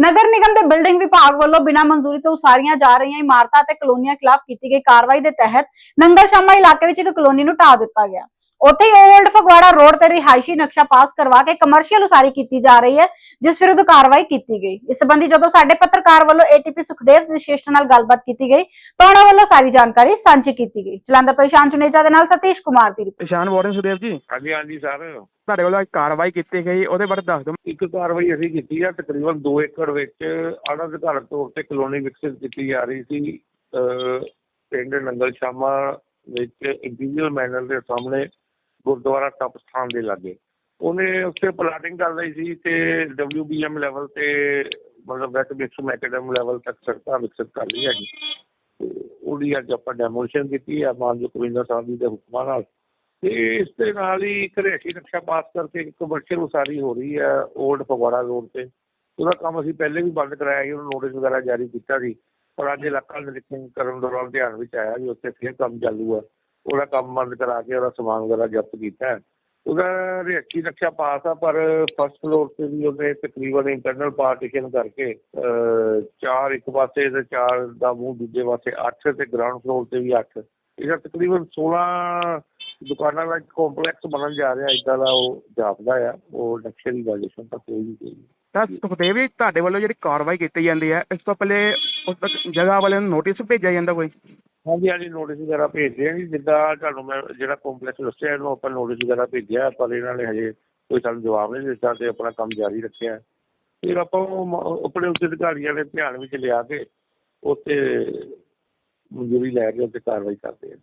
ਨਗਰ ਨਿਗਮ ਦੇ ਬਿਲਡਿੰਗ ਵਿਭਾਗ ਵੱਲੋਂ ਬਿਨਾਂ ਮਨਜ਼ੂਰੀ ਤੋਂ ਉਸਾਰੀਆਂ ਜਾ ਰਹੀਆਂ ਇਮਾਰਤਾਂ ਤੇ ਕਲੋਨੀਆਂ ਖਿਲਾਫ ਕੀਤੀ ਗਈ ਕਾਰਵਾਈ ਦੇ ਤਹਿਤ ਨੰਗਲ ਸ਼ਾਮਾ ਇਲਾਕੇ ਵਿੱਚ ਇੱਕ ਕਲੋਨੀ ਨੂੰ ਢਾਹ ਦਿੱਤਾ ਗਿਆ। ਉੱਥੇ ਹੀ ਓਲਡ ਫਗਵਾੜਾ ਰੋਡ ਤੇ ਰਿਹਾਇਸ਼ੀ ਨਕਸ਼ਾ ਪਾਸ ਕਰਵਾ ਕੇ ਕਮਰਸ਼ੀਅਲ ਉਸਾਰੀ ਕੀਤੀ ਜਾ ਰਹੀ ਹੈ ਜਿਸ ਵਿਰੁੱਧ ਕਾਰਵਾਈ ਕੀਤੀ ਗਈ। ਇਸ ਸੰਬੰਧੀ ਜਦੋਂ ਸਾਡੇ ਪੱਤਰਕਾਰ ਵੱਲੋਂ ਏਟੀਪੀ ਸੁਖਦੇਵ ਵਿਸ਼ੇਸ਼ਟ ਨਾਲ ਗੱਲਬਾਤ ਕੀਤੀ ਗਈ ਤਾਂ ਉਹਨਾਂ ਵੱਲੋਂ ਸਾਰੀ ਜਾਣਕਾਰੀ ਸਾਂਝੀ ਕੀਤੀ ਗਈ। ਜਲੰਧਰ ਤੋਂ ਇਸ਼ਾਨ ਚੁਨੇਜਾ ਦੇ ਨਾਲ ਸਤੀਸ਼ ਕੁਮਾਰ ਦੀ ਰਿਪੋਰਟ ਇਸ਼ਾਨ ਵਾਰਨ ਸੁਦੇਵ ਜੀ? ਹਾਂਜੀ ਹਾਂਜੀ ਸਰ। ਤੁਹਾਡੇ ਵੱਲੋਂ ਇੱਕ ਕਾਰਵਾਈ ਕੀਤੀ ਗਈ ਉਹਦੇ ਬਾਰੇ ਦੱਸ ਦਿਓ। ਇੱਕ ਕਾਰਵਾਈ ਅਸੀਂ ਕੀਤੀ ਆ ਤਕਰੀਬਨ 2 ਏਕੜ ਵਿੱਚ ਅਣਅਧਿਕਾਰਤ ਤੌਰ ਤੇ ਕਲੋਨੀ ਵਿਕਸਿਤ ਕੀਤੀ ਜਾ ਰਹੀ ਸੀ। ਪਿੰਡ ਨੰਗਲ ਸ਼ਾਮਾ ਵਿੱਚ ਇੰਟੀਰੀਅਰ ਮੈਨਰ ਦੇ ਸਾਹਮਣੇ ਗੁਰਦੁਆਰਾ ਤਪ ਸਥਾਨ ਦੇ ਲਾਗੇ। ਉਹਨੇ ਉੱਥੇ ਪਲਾਟਿੰਗ ਕਰ ਰਹੀ ਸੀ ਤੇ WBM ਲੈਵਲ ਤੇ ਮਤਲਬ ਵੈਟ ਬਿਕਸਮ ਐਕੈਡਮ ਲੈਵਲ ਤੱਕ ਸੜਕਾਂ ਵਿਕਸਿਤ ਕਰ ਲਈ ਹੈਗੀ। ਉਹਦੀ ਅੱਜ ਆਪਾਂ ਡੈਮੋਲੀਸ਼ਨ ਕੀਤੀ ਆ ਮਾਨਯੋਗ ਕਵਿੰਦਰ ਸਾਹਿਬ ਜੀ ਦੇ ਹੁਕਮਾਂ ਨਾਲ। ਤੇ ਇਸ ਦੇ ਨਾਲ ਹੀ ਇੱਕ ਨਕਸ਼ਾ ਪਾਸ ਕਰਕੇ ਇੱਕ ਕਮਰਸ਼ੀਅਲ ਉਸਾਰੀ ਹੋ ਰਹੀ ਹੈ 올ਡ ਫਗਵਾੜਾ ਰੋਡ ਤੇ। ਉਹਦਾ ਕੰਮ ਅਸੀਂ ਪਹਿਲੇ ਵੀ ਬੰਦ ਕਰਾਇਆ ਸੀ, ਉਹਨੂੰ ਨੋਟਿਸ ਵਗੈਰਾ ਜਾਰੀ ਕੀਤਾ ਸੀ। ਪਰ ਅੱਜ ਇਲਾਕਾ ਨਿਰੀਖਣ ਕਰਨ ਦੌਰਾਨ ਧਿਆਨ ਵਿੱਚ ਆਇਆ ਵੀ ਉੱਥੇ ਫੇਰ ਕੰਮ ਚਾਲੂ ਹੈ ਉਹਦਾ ਕੰਮ ਬੰਦ ਕਰਾ ਕੇ ਉਹਦਾ ਸਮਾਨ ਵਗੈਰਾ ਜ਼ਬਤ ਕੀਤਾ ਉਹਦਾ ਰੇਖੀ ਨਕਸ਼ਾ ਪਾਸ ਆ, ਪਰ ਫਸਟ ਫਲੋਰ ਤੇ ਵੀ ਉਹਨੇ ਤਕਰੀਬਨ ਇੰਟਰਨਲ ਪਾਰਟੀਸ਼ਨ ਕਰਕੇ ਚਾਰ ਇੱਕ ਪਾਸੇ ਤੇ ਚਾਰ ਦਾ ਮੂੰਹ ਦੂਜੇ ਪਾਸੇ 8 ਤੇ ਗਰਾਊਂਡ ਫਲੋਰ ਤੇ ਵੀ 8 ਇਹਦਾ ਤਕਰੀਬਨ 16 ਦੁਕਾਨਾਂ ਦਾ ਕੰਪਲੈਕਸ ਬਣਨ ਜਾ ਰਿਹਾ ਇਦਾਂ ਦਾ ਉਹ ਜਾਪਦਾ ਆ। ਉਹ ਨਕਸ਼ੇ ਦੀ ਵਾਇਲੇਸ਼ਨ ਤਾਂ ਕੋਈ ਨਹੀਂ ਕੋਈ ਤਾਂ ਸੁਖਦੇਵ ਜੀ ਤੁਹਾਡੇ ਵੱਲੋਂ ਜਿਹੜੀ ਕਾਰਵਾਈ ਕੀਤੀ ਜਾਂਦੀ ਹੈ, ਇਸ ਤੋਂ ਪਹਿਲੇ ਉਸ ਜਗ੍ਹਾ ਵਾਲਿਆਂ ਨੂੰ ਨੋਟਿਸ ਭੇਜਿਆ ਜਾਂਦਾ ਕੋਈ? ਹਾਂਜੀ ਹਾਂਜੀ ਨੋਟਿਸ ਵਗੈਰਾ ਭੇਜਦੇ ਆ ਜੀ, ਜਿੱਦਾਂ ਤੁਹਾਨੂੰ ਮੈਂ ਜਿਹੜਾ ਕੰਪਲੈਕਸ ਦੱਸਿਆ, ਇਹਨੂੰ ਆਪਾਂ ਨੋਟਿਸ ਵਗੈਰਾ ਭੇਜਿਆ, ਪਰ ਇਹਨਾਂ ਨੇ ਹਜੇ ਕੋਈ ਸਾਨੂੰ ਜਵਾਬ ਨਹੀਂ ਦਿੱਤਾ ਤੇ ਆਪਣਾ ਕੰਮ ਜਾਰੀ ਰੱਖਿਆ। ਫਿਰ ਆਪਾਂ ਉਹ ਆਪਣੇ ਉੱਚ ਅਧਿਕਾਰੀਆਂ ਦੇ ਧਿਆਨ ਵਿੱਚ ਲਿਆ ਕੇ ਉੱਥੇ ਮਨਜ਼ੂਰੀ ਲੈ ਕੇ ਉੱਤੇ ਕਾਰਵਾਈ ਕਰਦੇ ਆ।